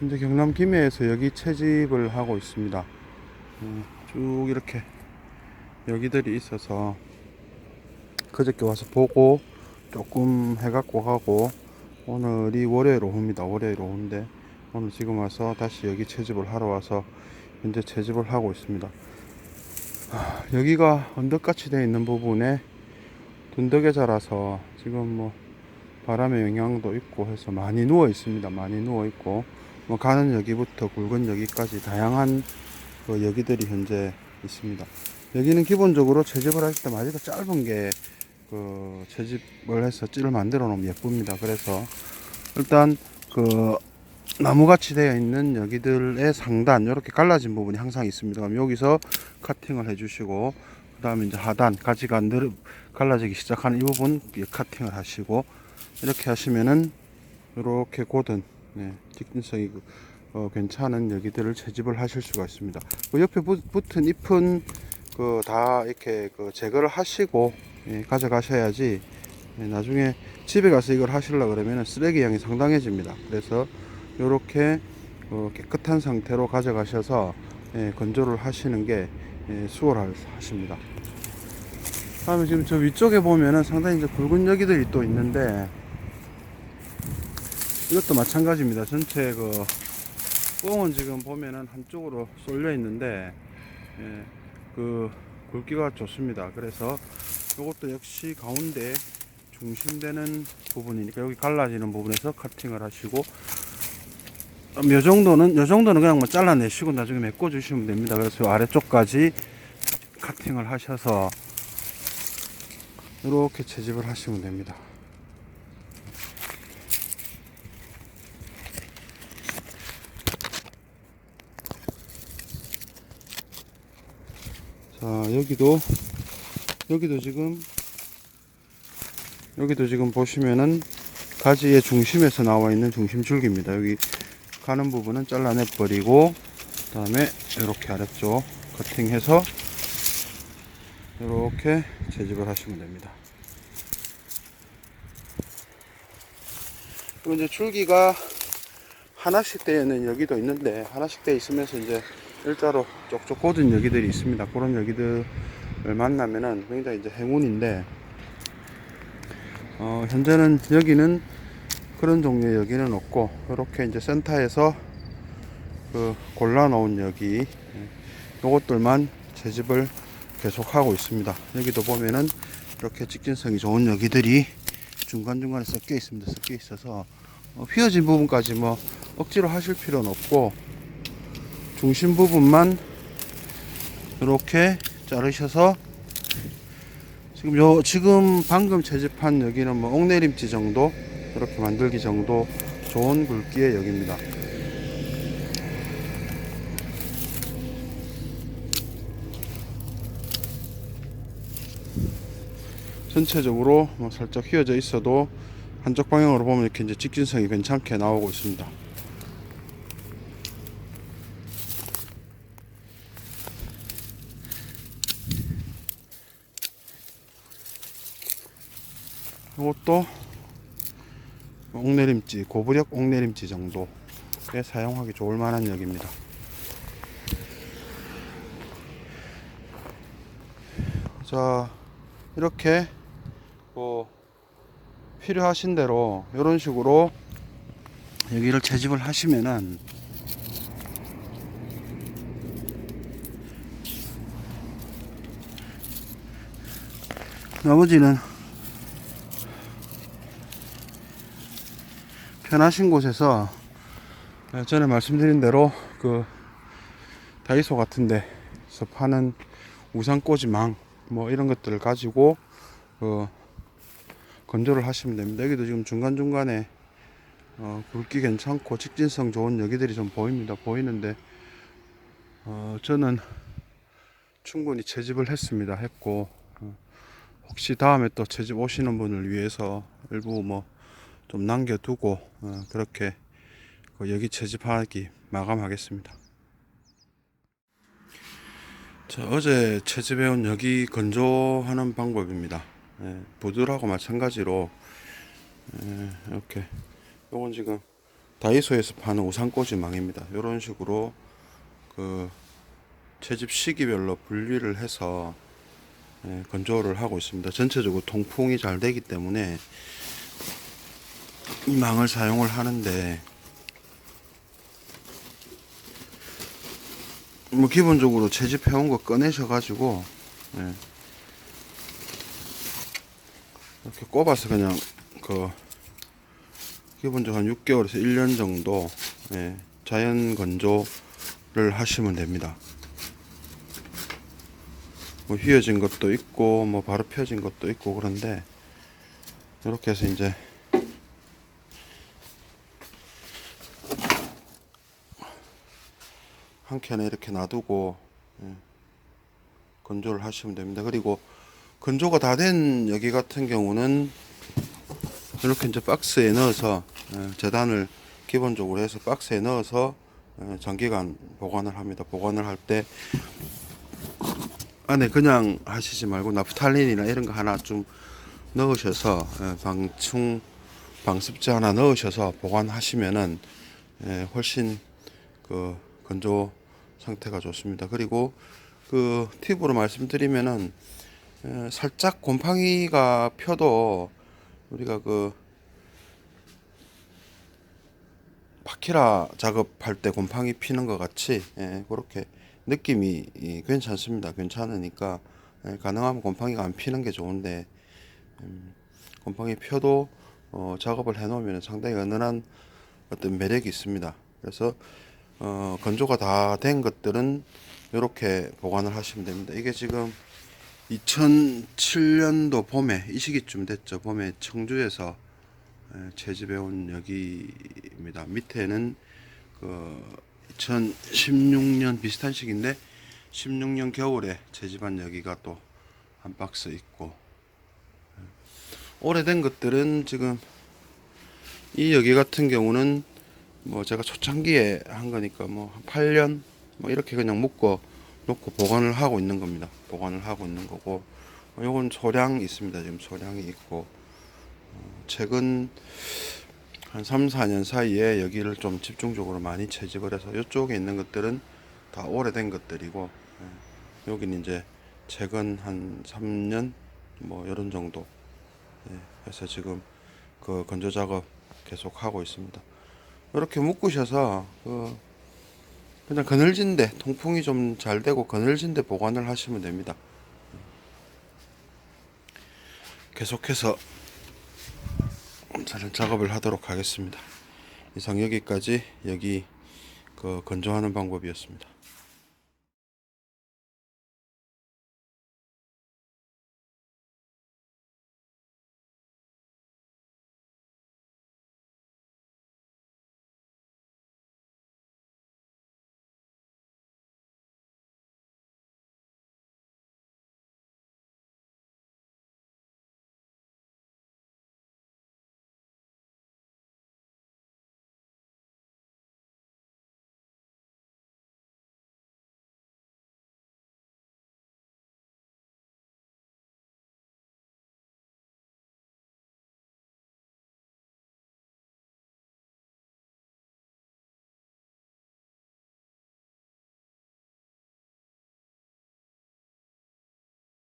현재 경남 김해에서 여기 채집을 하고 있습니다. 음, 쭉 이렇게 여기들이 있어서 그저께 와서 보고 조금 해갖고 가고 오늘이 월요일 오후입니다. 월요일 오후인데 오늘 지금 와서 다시 여기 채집을 하러 와서 현재 채집을 하고 있습니다. 아, 여기가 언덕같이 되어 있는 부분에 둔덕에 자라서 지금 뭐 바람의 영향도 있고 해서 많이 누워 있습니다. 많이 누워 있고 뭐 가는 여기부터 굵은 여기까지 다양한 그 여기들이 현재 있습니다. 여기는 기본적으로 채집을 할때 마디가 짧은 게 그 채집을 해서 찌를 만들어 놓으면 예쁩니다. 그래서 일단 그 나무같이 되어 있는 여기들의 상단 이렇게 갈라진 부분이 항상 있습니다. 그럼 여기서 카팅을 해주시고 그 다음에 이제 하단 가지가 늘 갈라지기 시작하는 이 부분 예, 카팅을 하시고 이렇게 하시면은 이렇게 곧은 네, 직진성이 그, 어, 괜찮은 여기들을 채집을 하실 수가 있습니다. 그 옆에 붙, 붙은 잎은 그 다 이렇게 그 제거를 하시고 예, 가져가셔야지 예, 나중에 집에 가서 이걸 하시려 그러면 쓰레기 양이 상당해집니다. 그래서 이렇게 어, 깨끗한 상태로 가져가셔서 예, 건조를 하시는 게 예, 수월하십니다. 다음에 지금 저 위쪽에 보면은 상당히 이제 굵은 여기들이 또 있는데 이것도 마찬가지입니다. 전체 그 뽕은 지금 보면은 한쪽으로 쏠려 있는데 예, 그 굵기가 좋습니다. 그래서 이것도 역시 가운데 중심되는 부분이니까 여기 갈라지는 부분에서 카팅을 하시고 음, 요 정도는 요 정도는 그냥 뭐 잘라내시고 나중에 메꿔 주시면 됩니다. 그래서 요 아래쪽까지 카팅을 하셔서 이렇게 채집을 하시면 됩니다. 자 여기도 여기도 지금 여기도 지금 보시면은 가지의 중심에서 나와 있는 중심 줄기입니다. 여기 가는 부분은 잘라내 버리고 그 다음에 이렇게 아래쪽 커팅해서 이렇게 채집을 하시면 됩니다. 그리고 이제 줄기가 하나씩 되어 있는 여기도 있는데 하나씩 되어 있으면서 이제 일자로 쪽쪽 꽂은 여기들이 있습니다. 그런 여기들을 만나면은 굉장히 이제 행운인데 어, 현재는 여기는 그런 종류의 여기는 없고 이렇게 이제 센터에서 그 골라 놓은 여기 요것들만 채집을 계속 하고 있습니다. 여기도 보면은 이렇게 직진성이 좋은 여기들이 중간중간에 섞여 있습니다. 섞여 있어서 어, 휘어진 부분까지 뭐 억지로 하실 필요는 없고 중심 부분만 이렇게 자르셔서 지금 요 지금 방금 채집한 여기는 뭐 옥내림지 정도 이렇게 만들기 정도 좋은 굵기의 여기입니다. 전체적으로 뭐 살짝 휘어져 있어도 한쪽 방향으로 보면 이렇게 이제 직진성이 괜찮게 나오고 있습니다. 이것도 옥내림지 고부력 옥내림지 정도에 사용하기 좋을 만한 역입니다. 자 이렇게 뭐 필요하신 대로 이런 식으로 여기를 채집을 하시면은 나머지는 편하신 곳에서 네, 전에 말씀드린 대로 그 다이소 같은 데 서 파는 우산꽂이망 뭐 이런 것들을 가지고 그 건조를 하시면 됩니다. 여기도 지금 중간중간에 어, 굵기 괜찮고 직진성 좋은 여기들이 좀 보입니다. 보이는데 어, 저는 충분히 채집을 했습니다. 했고 어, 혹시 다음에 또 채집 오시는 분을 위해서 일부 뭐 좀 남겨두고 어, 그렇게 그 여기 채집하기 마감하겠습니다. 자, 어제 채집해온 여기 건조하는 방법입니다. 예, 부들하고 마찬가지로 예, 이렇게 요건 지금 다이소에서 파는 우산꽂이망입니다. 이런 식으로 그 채집 시기별로 분리를 해서 예, 건조를 하고 있습니다. 전체적으로 통풍이 잘 되기 때문에 이 망을 사용을 하는데 뭐 기본적으로 채집해온 거 꺼내셔 가지고 예, 이렇게 꼽아서 그냥 그 기본적으로 한 6개월에서 1년 정도 예, 자연 건조를 하시면 됩니다. 뭐 휘어진 것도 있고 뭐 바로 펴진 것도 있고 그런데 이렇게 해서 이제 한 캔에 이렇게 놔두고 예, 건조를 하시면 됩니다. 그리고 건조가 다 된 여기 같은 경우는 이렇게 이제 박스에 넣어서 예, 재단을 기본적으로 해서 박스에 넣어서 예, 장기간 보관을 합니다. 보관을 할 때 안에 그냥 하시지 말고 나프탈린이나 이런 거 하나 좀 넣으셔서 예, 방충 방습제 하나 넣으셔서 보관하시면은 예, 훨씬 그 건조 상태가 좋습니다. 그리고 그 팁으로 말씀드리면은 에, 살짝 곰팡이가 펴도 우리가 그 파키라 작업할 때 곰팡이 피는 것 같이 예, 그렇게 느낌이 이, 괜찮습니다. 괜찮으니까 예, 가능하면 곰팡이가 안 피는 게 좋은데 음, 곰팡이 펴도 어, 작업을 해놓으면 상당히 은은한 어떤 매력이 있습니다. 그래서 어, 건조가 다 된 것들은 이렇게 보관을 하시면 됩니다. 이게 지금 2007년도 봄에 이 시기쯤 됐죠. 봄에 청주에서 에, 채집해 온 여기입니다. 밑에는 그 2016년 비슷한 시기인데 16년 겨울에 채집한 여기가 또 한 박스 있고 에, 오래된 것들은 지금 이 여기 같은 경우는 뭐 제가 초창기에 한 거니까 뭐 한 8년 뭐 이렇게 그냥 묶어 놓고 보관을 하고 있는 겁니다. 보관을 하고 있는 거고 어, 요건 소량 있습니다. 지금 소량이 있고 어, 최근 한 3, 4년 사이에 여기를 좀 집중적으로 많이 채집을 해서 이쪽에 있는 것들은 다 오래된 것들이고 예, 여기는 이제 최근 한 3년 뭐 이런 정도 예, 해서 지금 그 건조 작업 계속 하고 있습니다. 이렇게 묶으셔서 그 그냥 그늘진데 통풍이 좀 잘 되고 그늘진데 보관을 하시면 됩니다. 계속해서 저는 작업을 하도록 하겠습니다. 이상 여기까지 여기 그 건조하는 방법이었습니다.